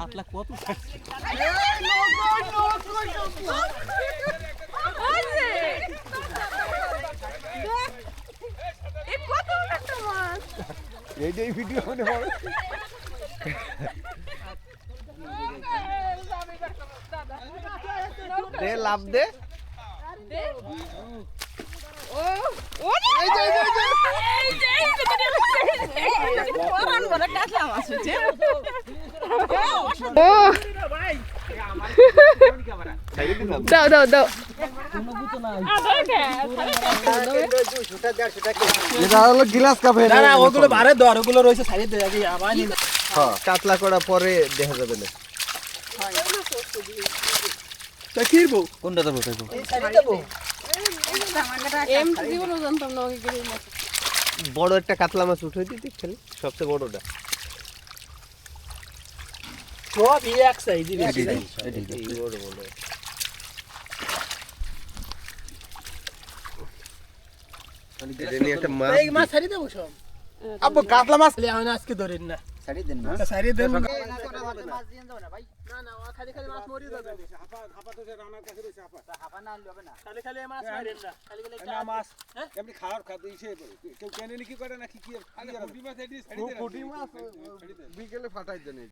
আটলা কত। এইটাই ভিডিও মনে পড়ে দে লাভ দে দে। ও, এই যে, এই যে, এই যে, ও, দাও দাও দাও। এটা হলো গিলাস কাপে। না না ওগুলো বারে দর ওগুলো রয়েছে সাইডে দে আগে আবার নিন কাতলা করা পরে দেখা যাবে না। কোনটা দেবো দেখো এই সাইডে দেবো এমনি জীবনও জানতাম না ওকে গিয়ে মাছ বড় একটা কাতলা মাছ উঠে দিতি খেলে। সবচেয়ে বড়টা। সব এক সাইজই বড় বড়। একটা মাছ এই মাছ ছাড়ি দেবো সব। আব্বু কাতলা মাছ। আজকে ধরেন না। ছাড়ি দেন না। তা দেন। না মাছ দিয়ে দাও না ভাই। না ও খালি খালি মাছ মরিয়ে যাবে হাফা না হবে না। খালি খালি মাছ মারেন না খালি খালি না মাছ? এমনি খাওয়ার খাদ্য ইসে কেউ কেনে নাকি করে নাকি কি বিকেলে ফাটাই দেন।